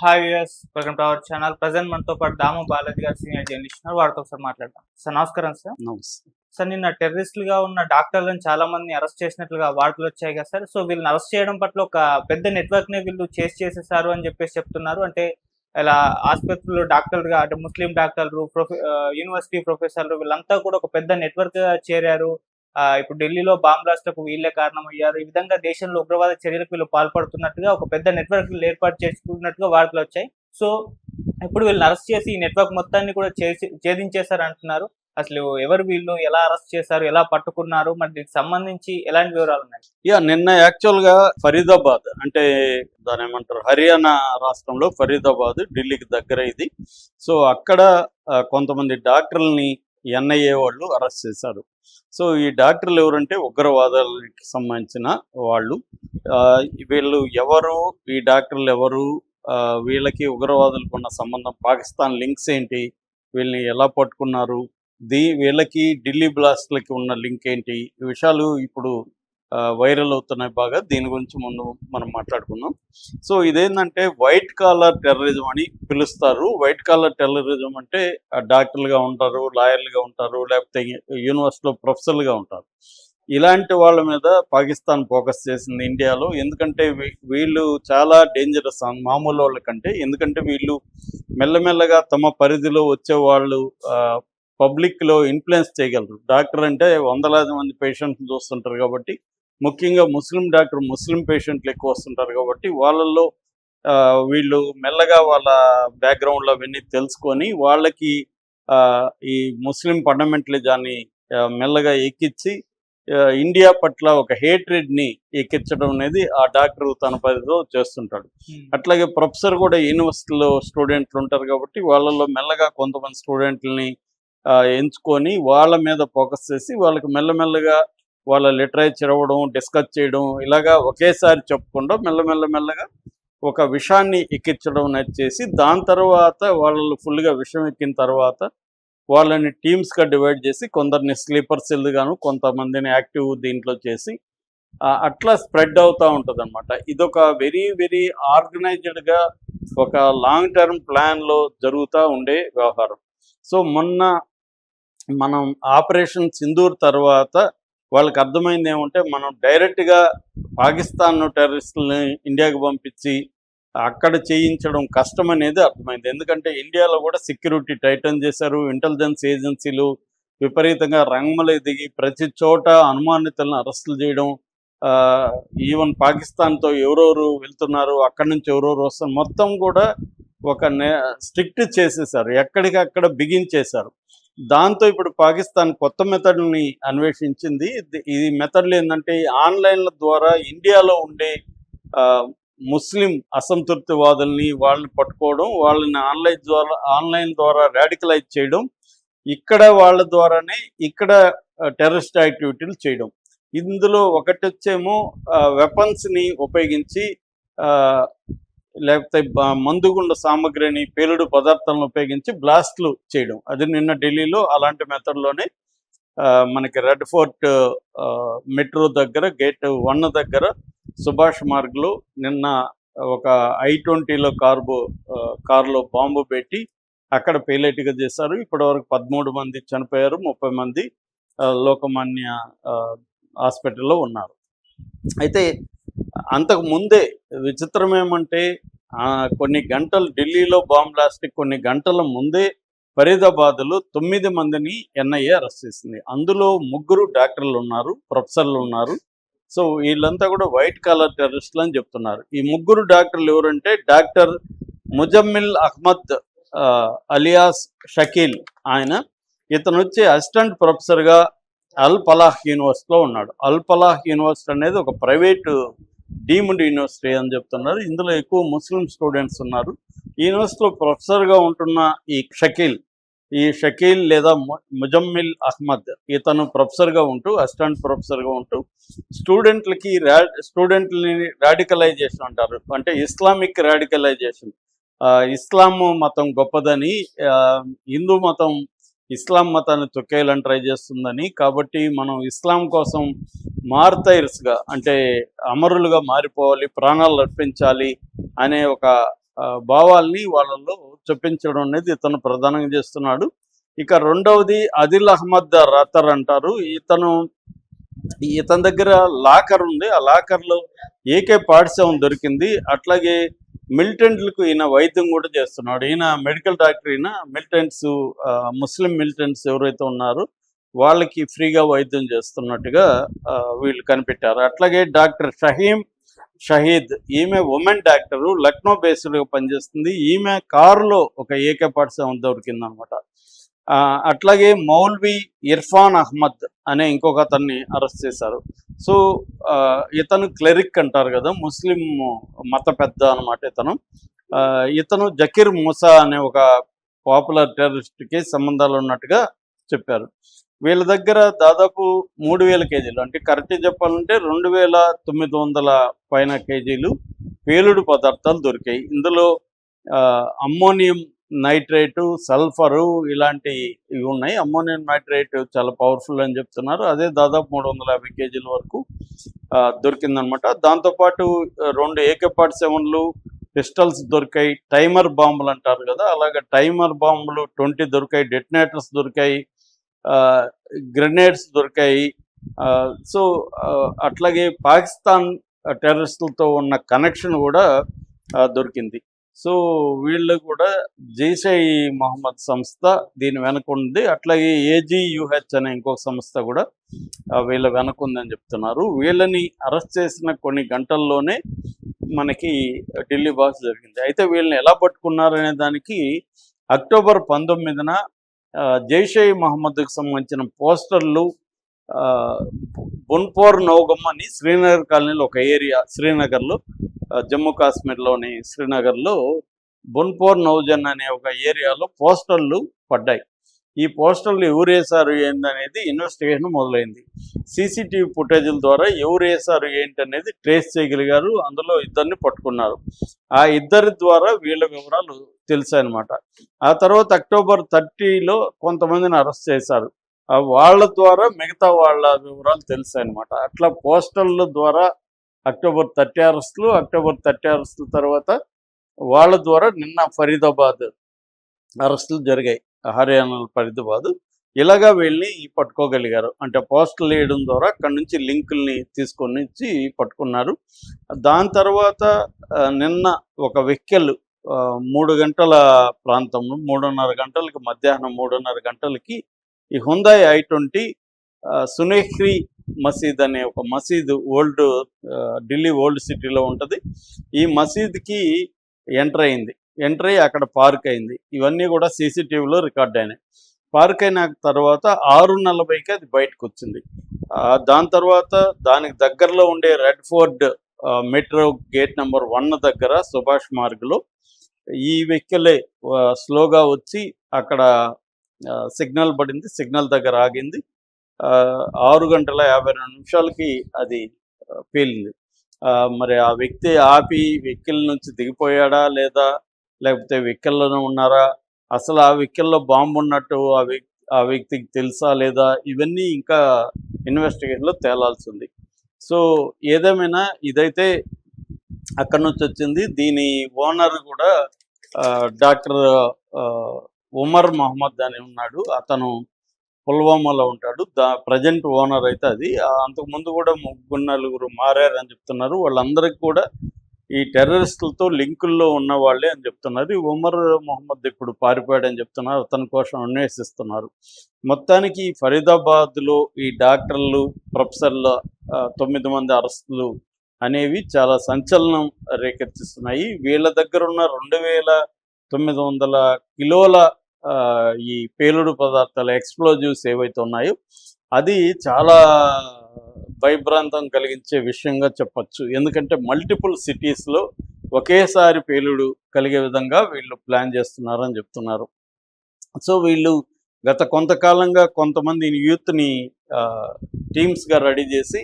Hi US welcome to our channel present మనతో పాటు దాము బాలాజీ గారు సీనియర్ జర్నలిస్ట్ ఉన్నారు. వారితో ఒకసారి మాట్లాడదాం. సార్ నమస్కారం సార్. సార్ నిన్న టెర్రరిస్టులుగా ఉన్న డాక్టర్లను చాలా మంది అరెస్ట్ చేసినట్లుగా వార్తలు వచ్చాయి కదా సార్. సో వీళ్ళని అరెస్ట్ చేయడం పట్ల ఒక పెద్ద నెట్వర్క్ని వీళ్ళు చేసి చేసేసారు అని చెప్పేసి చెప్తున్నారు. అంటే ఇలా ఆసుపత్రులు డాక్టర్లుగా అంటే ముస్లిం డాక్టర్లు యూనివర్సిటీ ప్రొఫెసర్లు వీళ్ళంతా కూడా ఒక పెద్ద నెట్వర్క్ చేరారు. ఇప్పుడు ఢిల్లీలో బాంబ్ బ్లాస్ట్లకు వీళ్ళే కారణం అయ్యారు ఈ విధంగా దేశంలో ఉగ్రవాద చర్యలకు వీళ్ళు పాల్పడుతున్నట్టుగా ఒక పెద్ద నెట్వర్క్ ఏర్పాటు చేసుకున్నట్టుగా వార్తలు వచ్చాయి. సో ఇప్పుడు వీళ్ళని అరెస్ట్ చేసి ఈ నెట్వర్క్ మొత్తాన్ని కూడా చేసి ఛేదించేశారు అంటున్నారు. అసలు ఎవరు వీళ్ళు? ఎలా అరెస్ట్ చేశారు? ఎలా పట్టుకున్నారు? మరి దీనికి సంబంధించి ఎలాంటి వివరాలు ఉన్నాయి? యా నిన్న యాక్చువల్గా ఫరీదాబాద్ అంటే దాని ఏమంటారు? హర్యానా రాష్ట్రంలో ఫరీదాబాద్ ఢిల్లీకి దగ్గర ఇది. సో అక్కడ కొంతమంది డాక్టర్లని ఎన్ఐఏ వాళ్ళు అరెస్ట్ చేశారు. సో ఈ డాక్టర్లు ఎవరంటే ఉగ్రవాదాలకి సంబంధించిన వాళ్ళు. ఆ, వీళ్ళు ఎవరు? ఈ డాక్టర్లు ఎవరు? ఆ, వీళ్ళకి ఉగ్రవాదులకు ఉన్న సంబంధం పాకిస్తాన్ లింక్స్ ఏంటి? వీళ్ళని ఎలా పట్టుకున్నారు? దీ వీళ్ళకి ఢిల్లీ బ్లాస్ట్లకి ఉన్న లింక్ ఏంటి? ఈ విషయాలు ఇప్పుడు వైరల్ అవుతున్నాయి బాగా. దీని గురించి ముందు మనం మాట్లాడుకుందాం. సో ఇదేంటంటే వైట్ కాలర్ టెర్రరిజం అని పిలుస్తారు. వైట్ కాలర్ టెర్రరిజం అంటే డాక్టర్లుగా ఉంటారు లాయర్లుగా ఉంటారు లేకపోతే యూనివర్సిటీలో ప్రొఫెసర్లుగా ఉంటారు. ఇలాంటి వాళ్ళ మీద పాకిస్తాన్ ఫోకస్ చేసింది ఇండియాలో. ఎందుకంటే వీళ్ళు చాలా డేంజరస్ మామూలు వాళ్ళ కంటే. ఎందుకంటే వీళ్ళు మెల్లమెల్లగా తమ పరిధిలో వచ్చే వాళ్ళు పబ్లిక్లో ఇన్ఫ్లుయెన్స్ చేయగలరు. డాక్టర్ అంటే వందలాది మంది పేషెంట్స్ చూస్తుంటారు కాబట్టి ముఖ్యంగా ముస్లిం డాక్టర్ ముస్లిం పేషెంట్లు ఎక్కువ వస్తుంటారు కాబట్టి వాళ్ళల్లో వీళ్ళు మెల్లగా వాళ్ళ బ్యాక్గ్రౌండ్లో అవన్నీ తెలుసుకొని వాళ్ళకి ఈ ముస్లిం ఫండమెంటలిజాన్ని మెల్లగా ఎక్కించి ఇండియా పట్ల ఒక hatred ని ఎక్కించడం అనేది ఆ డాక్టర్ తన పరిధిలో చేస్తుంటాడు. అట్లాగే ప్రొఫెసర్ కూడా యూనివర్సిటీలో స్టూడెంట్లు ఉంటారు కాబట్టి వాళ్ళలో మెల్లగా కొంతమంది స్టూడెంట్లని ఎంచుకొని వాళ్ళ మీద ఫోకస్ చేసి వాళ్ళకి మెల్లమెల్లగా వాళ్ళ లిటరేచర్ అవ్వడం డిస్కస్ చేయడం ఇలాగా ఒకేసారి చెప్పకుండా మెల్లమెల్ల మెల్లగా ఒక విషాన్ని ఎక్కించడం అనేది చేసి దాని తర్వాత వాళ్ళు ఫుల్గా విషం ఎక్కిన తర్వాత వాళ్ళని టీమ్స్గా డివైడ్ చేసి కొందరిని స్లీపర్ సెల్ గాను కొంతమందిని యాక్టివ్ దీంట్లో చేసి అట్లా స్ప్రెడ్ అవుతూ ఉంటుంది అనమాట ఇదొక వెరీ వెరీ ఆర్గనైజ్డ్గా ఒక లాంగ్ టర్మ్ ప్లాన్లో జరుగుతూ ఉండే వ్యవహారం. సో మొన్న మనం ఆపరేషన్ సింధూర్ తర్వాత వాళ్ళకి అర్థమైంది ఏమంటే మనం డైరెక్ట్గా పాకిస్తాన్ టెర్రరిస్టులని ఇండియాకి పంపించి అక్కడ చేయించడం కష్టం అనేది అర్థమైంది. ఎందుకంటే ఇండియాలో కూడా సెక్యూరిటీ టైటన్ చేశారు. ఇంటెలిజెన్స్ ఏజెన్సీలు విపరీతంగా రంగములు దిగి ప్రతి చోట అనుమానితులను అరెస్టులు చేయడం ఆ, ఈవెన్ పాకిస్తాన్తో ఎవరెవరు వెళ్తున్నారు అక్కడి నుంచి ఎవరెవరు వస్తారు మొత్తం కూడా ఒక స్ట్రిక్ట్ చేసేసారు ఎక్కడికక్కడ బిగించేశారు. దాంతో ఇప్పుడు పాకిస్తాన్ కొత్త మెథడ్ని అన్వేషించింది. ఈ మెథడ్లు ఏంటంటే ఆన్లైన్ల ద్వారా ఇండియాలో ఉండే ఆ, ముస్లిం అసంతృప్తివాదుల్ని వాళ్ళని పట్టుకోవడం వాళ్ళని ఆన్లైన్ ద్వారా ఆన్లైన్ ద్వారా రాడికలైజ్ చేయడం ఇక్కడ వాళ్ళ ద్వారానే ఇక్కడ టెర్రరిస్ట్ యాక్టివిటీలు చేయడం. ఇందులో ఒకటి వచ్చేమో వెపన్స్ని ఉపయోగించి లేకపోతే మందుగుండ సామగ్రిని పేలుడు పదార్థాలను ఉపయోగించి బ్లాస్ట్లు చేయడం. అది నిన్న ఢిల్లీలో అలాంటి మెథడ్లోనే ఆ, మనకి రెడ్ ఫోర్ట్ ఆ, మెట్రో దగ్గర గేట్ వన్ దగ్గర సుభాష్ మార్గ్లో నిన్న ఒక ఐ ట్వంటీలో కార్బో కారులో బాంబు పెట్టి అక్కడ పేలేట్గా చేశారు. ఇప్పటివరకు పదమూడు మంది చనిపోయారు ముప్పై మంది లోకమాన్య ఆ, హాస్పిటల్లో ఉన్నారు. అయితే అంతకు ముందే విచిత్రం ఏమంటే ఆ, కొన్ని గంటలు ఢిల్లీలో బాంబ్ బ్లాస్ట్ కొన్ని గంటల ముందే ఫరీదాబాద్లో తొమ్మిది మందిని ఎన్ఐఏ అరెస్ట్ చేసింది. అందులో ముగ్గురు డాక్టర్లు ఉన్నారు ప్రొఫెసర్లు ఉన్నారు. సో వీళ్ళంతా కూడా వైట్ కలర్ టెర్రరిస్టులు అని చెప్తున్నారు. ఈ ముగ్గురు డాక్టర్లు ఎవరంటే డాక్టర్ ముజమ్మిల్ అహ్మద్ ఆ, అలియాస్ షకీల్ ఆయన. ఇతను వచ్చి అసిస్టెంట్ ప్రొఫెసర్గా అల్ పలాహ్ యూనివర్సిటీలో ఉన్నాడు. అల్ పలాహ్ యూనివర్సిటీ అనేది ఒక ప్రైవేటు డీమ్డ్ యూనివర్సిటీ అని చెప్తున్నారు. ఇందులో ఎక్కువ ముస్లిం స్టూడెంట్స్ ఉన్నారు. యూనివర్సిటీలో ప్రొఫెసర్గా ఉంటున్న ఈ షకీల్ ఈ షకీల్ లేదా ముజమ్మిల్ అహ్మద్ ఇతను ప్రొఫెసర్గా ఉంటూ అసిస్టెంట్ ప్రొఫెసర్గా ఉంటూ స్టూడెంట్లకి రా స్టూడెంట్లని రాడికలైజేషన్ అంటారు. అంటే ఇస్లామిక్ రాడికలైజేషన్. ఇస్లాం మతం గొప్పదని ఆ, హిందూ మతం ఇస్లాం మతాన్ని తొక్కేయాలని ట్రై చేస్తుందని. కాబట్టి మనం ఇస్లాం కోసం మార్తైర్స్గా అంటే అమరులుగా మారిపోవాలి ప్రాణాలు అర్పించాలి అనే ఒక భావాల్ని వాళ్ళలో చొప్పించడం అనేది ఇతను ప్రధానంగా చేస్తున్నాడు. ఇక రెండవది అదిల్ అహ్మద్ రతర్ అంటారు. ఇతను ఇతని దగ్గర లాకర్ ఉంది. ఆ లాకర్లో ఏకే పాఠశాల దొరికింది. అట్లాగే మిలిటెంట్లకు ఈయన వైద్యం కూడా చేస్తున్నాడు. ఈయన మెడికల్ డాక్టర్ ఈయన మిలిటెంట్స్ ఆ, ముస్లిం మిలిటెంట్స్ ఎవరైతే ఉన్నారో వాళ్ళకి ఫ్రీగా వైద్యం చేస్తున్నట్టుగా ఆ, వీళ్ళు కనిపెట్టారు. అట్లాగే డాక్టర్ షహీం షహీద్ ఈమె ఉమెన్ డాక్టరు లక్నో బేస్డ్గా పనిచేస్తుంది. ఈమె కారులో ఒక ఏకే పాఠశాల దొరికింది అనమాట అట్లాగే మౌల్వి ఇర్ఫాన్ అహ్మద్ అనే ఇంకొక అతన్ని అరెస్ట్ చేశారు. సో ఆ, ఇతను క్లెరిక్ అంటారు కదా ముస్లిం మత పెద్ద అనమాట ఇతను. ఆ, ఇతను జకీర్ మూసా అనే ఒక పాపులర్ టెర్రరిస్ట్కి సంబంధాలు ఉన్నట్టుగా చెప్పారు. వీళ్ళ దగ్గర దాదాపు మూడు వేల కేజీలు అంటే కరెక్ట్ చెప్పాలంటే రెండు వేల తొమ్మిది వందల పైన కేజీలు పేలుడు పదార్థాలు దొరికాయి. ఇందులో ఆ, అమ్మోనియం నైట్రేటు సల్ఫరు ఇలాంటి ఇవి ఉన్నాయి. అమ్మోనియం నైట్రేట్ చాలా పవర్ఫుల్ అని చెప్తున్నారు. అదే దాదాపు మూడు వందల యాభై కేజీల వరకు దొరికిందనమాట. దాంతోపాటు రెండు ఏకే పార్ట్ సెవెన్లు పిస్టల్స్ దొరికాయి. టైమర్ బాంబులు అంటారు కదా అలాగే టైమర్ బాంబులు ట్వంటీ దొరికాయి. డెటినేటర్స్ దొరికాయి. గ్రెనేడ్స్ దొరికాయి. ఆ, సో అట్లాగే పాకిస్తాన్ టెర్రరిస్టులతో ఉన్న కనెక్షన్ కూడా దొరికింది. సో వీళ్ళు కూడా జైషై మహమ్మద్ సంస్థ దీని వెనక ఉంది. అట్లాగే ఏజీయుహెచ్ అనే ఇంకొక సంస్థ కూడా వీళ్ళ వెనక ఉందని చెప్తున్నారు. వీళ్ళని అరెస్ట్ చేసిన కొన్ని గంటల్లోనే మనకి ఢిల్లీ బాక్స్ జరిగింది. అయితే వీళ్ళని ఎలా పట్టుకున్నారు అనే దానికి అక్టోబర్ పంతొమ్మిదిన జైషే మహమ్మద్కు సంబంధించిన పోస్టర్లు బున్పోర్ నౌగమ్ అని శ్రీనగర్ కాలనీలో ఒక ఏరియా శ్రీనగర్లో జమ్మూ కాశ్మీర్లోని శ్రీనగర్లో బున్పోర్ నౌజన్ అనే ఒక ఏరియాలో పోస్టర్లు పడ్డాయి. ఈ పోస్టర్లు ఎవరు వేశారు ఏంటనేది ఇన్వెస్టిగేషన్ మొదలైంది. సీసీటీవీ ఫుటేజీల ద్వారా ఎవరు వేశారు ఏంటనేది ట్రేస్ చేయగలిగారు అందులో ఇద్దరిని పట్టుకున్నారు. ఆ ఇద్దరి ద్వారా వీళ్ళ వివరాలు తెలిసాయన్నమాట. ఆ తర్వాత అక్టోబర్ థర్టీలో కొంతమందిని అరెస్ట్ చేశారు. వాళ్ళ ద్వారా మిగతా వాళ్ళ వివరాలు తెలిసాయన్నమాట అట్లా పోస్టర్ల ద్వారా అక్టోబర్ థర్టీ అరెస్టులు అక్టోబర్ థర్టీ అరెస్టుల తర్వాత వాళ్ళ ద్వారా నిన్న ఫరీదాబాద్ అరెస్టులు జరిగాయి. హర్యానా ఫరీదాబాద్. ఇలాగా వెళ్ళి పట్టుకోగలిగారు. అంటే పోస్టల్ వేయడం ద్వారా అక్కడి నుంచి లింకుల్ని తీసుకొని ఇచ్చి పట్టుకున్నారు. దాని తర్వాత నిన్న ఒక వెహికల్ ఆ, మూడు గంటల ప్రాంతంలో మూడున్నర గంటలకి మధ్యాహ్నం మూడున్నర గంటలకి ఈ హుందాయ్ ఐ ట్వంటీ సునేహ్రి మసీద్ అనే ఒక మసీద్ ఓల్డ్ ఢిల్లీ ఓల్డ్ సిటీలో ఉంటుంది. ఈ మసీద్కి ఎంటర్ అయింది. ఎంటర్ అయ్యి అక్కడ పార్క్ అయింది. ఇవన్నీ కూడా సీసీటీవీలో రికార్డ్ అయినాయి. పార్క్ అయిన తర్వాత ఆరు నలభైకి అది బయటకు వచ్చింది. దాని తర్వాత దానికి దగ్గరలో ఉండే Red Fort metro gate number one దగ్గర సుభాష్ మార్గ్లో ఈ వెహికలే స్లోగా వచ్చి అక్కడ సిగ్నల్ పడింది సిగ్నల్ దగ్గర ఆగింది. ఆ, ఆరు గంటల యాభై రెండు నిమిషాలకి అది పేలింది. ఆ, మరి ఆ వ్యక్తి ఆపి వెహికల్ నుంచి దిగిపోయాడా లేదా లేకపోతే వెహికల్లోనే ఉన్నారా? అసలు ఆ వెహికల్లో బాంబు ఉన్నట్టు ఆ వ్యక్తి ఆ వ్యక్తికి తెలుసా లేదా? ఇవన్నీ ఇంకా ఇన్వెస్టిగేషన్లో తేలాల్సి ఉంది. సో ఏదేమైనా ఇదైతే అక్కడి నుంచి వచ్చింది. దీని ఓనర్ కూడా డాక్టర్ ఆ, ఉమర్ మహమ్మద్ అని ఉన్నాడు. అతను పుల్వామాలో ఉంటాడు. దా ప్రజెంట్ ఓనర్ అయితే అది. అంతకుముందు కూడా ముగ్గురు నలుగురు మారారని చెప్తున్నారు. వాళ్ళందరికీ కూడా ఈ టెర్రరిస్టులతో లింకుల్లో ఉన్న వాళ్ళే అని చెప్తున్నారు. ఈ ఉమర్ మొహమ్మద్ ఇప్పుడు పారిపోయాడని చెప్తున్నారు. అతని కోసం అన్వేషిస్తున్నారు. మొత్తానికి ఫరీదాబాద్లో ఈ డాక్టర్లు ప్రొఫెసర్ల తొమ్మిది మంది అరెస్టులు అనేవి చాలా సంచలనం రేకెత్తిస్తున్నాయి. వీళ్ళ దగ్గర ఉన్న రెండు వేల తొమ్మిది వందల కిలోల ఈ పేలుడు పదార్థాలు ఎక్స్ప్లోజివ్స్ ఏవైతే ఉన్నాయో అది చాలా భయభ్రాంతం కలిగించే విషయంగా చెప్పొచ్చు. ఎందుకంటే మల్టిపుల్ సిటీస్లో ఒకేసారి పేలుడు కలిగే విధంగా వీళ్ళు ప్లాన్ చేస్తున్నారని చెప్తున్నారు. సో వీళ్ళు గత కొంతకాలంగా కొంతమంది యూత్ని టీమ్స్గా రెడీ చేసి